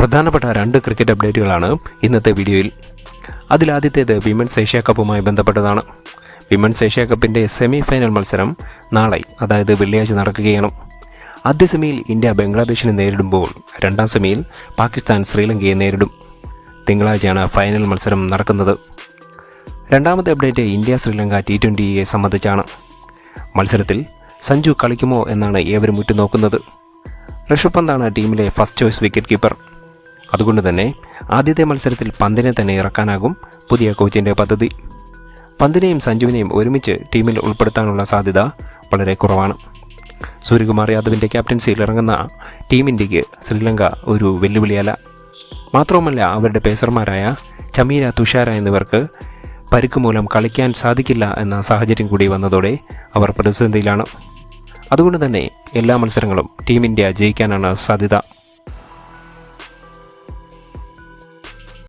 പ്രധാനപ്പെട്ട രണ്ട് ക്രിക്കറ്റ് അപ്ഡേറ്റുകളാണ് ഇന്നത്തെ വീഡിയോയിൽ. അതിലാദ്യത്തേത് വിമൻസ് ഏഷ്യ കപ്പുമായി ബന്ധപ്പെട്ടതാണ്. വിമൻസ് ഏഷ്യ കപ്പിന്റെ സെമി ഫൈനൽ മത്സരം നാളെ അതായത് വെള്ളിയാഴ്ച നടക്കുകയാണ്. ആദ്യ സെമിയിൽ ഇന്ത്യ ബംഗ്ലാദേശിനെ നേരിടുമ്പോൾ രണ്ടാം സെമിയിൽ പാകിസ്ഥാൻ ശ്രീലങ്കയെ നേരിടും. തിങ്കളാഴ്ചയാണ് ഫൈനൽ മത്സരം നടക്കുന്നത്. രണ്ടാമത്തെ അപ്ഡേറ്റ് ഇന്ത്യ ശ്രീലങ്ക ടി ട്വന്റിയെ സംബന്ധിച്ചാണ്. മത്സരത്തിൽ സഞ്ജു കളിക്കുമോ എന്നാണ് ഏവരും ഉറ്റുനോക്കുന്നത്. ഋഷഭ് പന്താണ് ടീമിലെ ഫസ്റ്റ് ചോയ്സ് വിക്കറ്റ് കീപ്പർ. അതുകൊണ്ട് തന്നെ ആദ്യത്തെ മത്സരത്തിൽ പന്തിനെ തന്നെ ഇറക്കാനാകും പുതിയ കോച്ചിന്റെ പദ്ധതി. പന്തിനെയും സഞ്ജുവിനെയും ഒരുമിച്ച് ടീമിൽ ഉൾപ്പെടുത്താനുള്ള സാധ്യത വളരെ കുറവാണ്. സൂര്യകുമാർ യാദവിന്റെ ക്യാപ്റ്റൻസിയിൽ ഇറങ്ങുന്ന ടീം ഇന്ത്യയ്ക്ക് ശ്രീലങ്ക ഒരു വെല്ലുവിളിയല്ല. മാത്രവുമല്ല അവരുടെ പേസർമാരായ ചമീര തുഷാര എന്നിവർക്ക് പരിക്ക് മൂലം കളിക്കാൻ സാധിക്കില്ല എന്ന സാഹചര്യം കൂടി വന്നതോടെ അവർ പ്രതിസന്ധിയിലാണ്. അതുകൊണ്ട് തന്നെ എല്ലാ മത്സരങ്ങളും ടീം ഇന്ത്യ ജയിക്കാനാണ് സാധ്യത.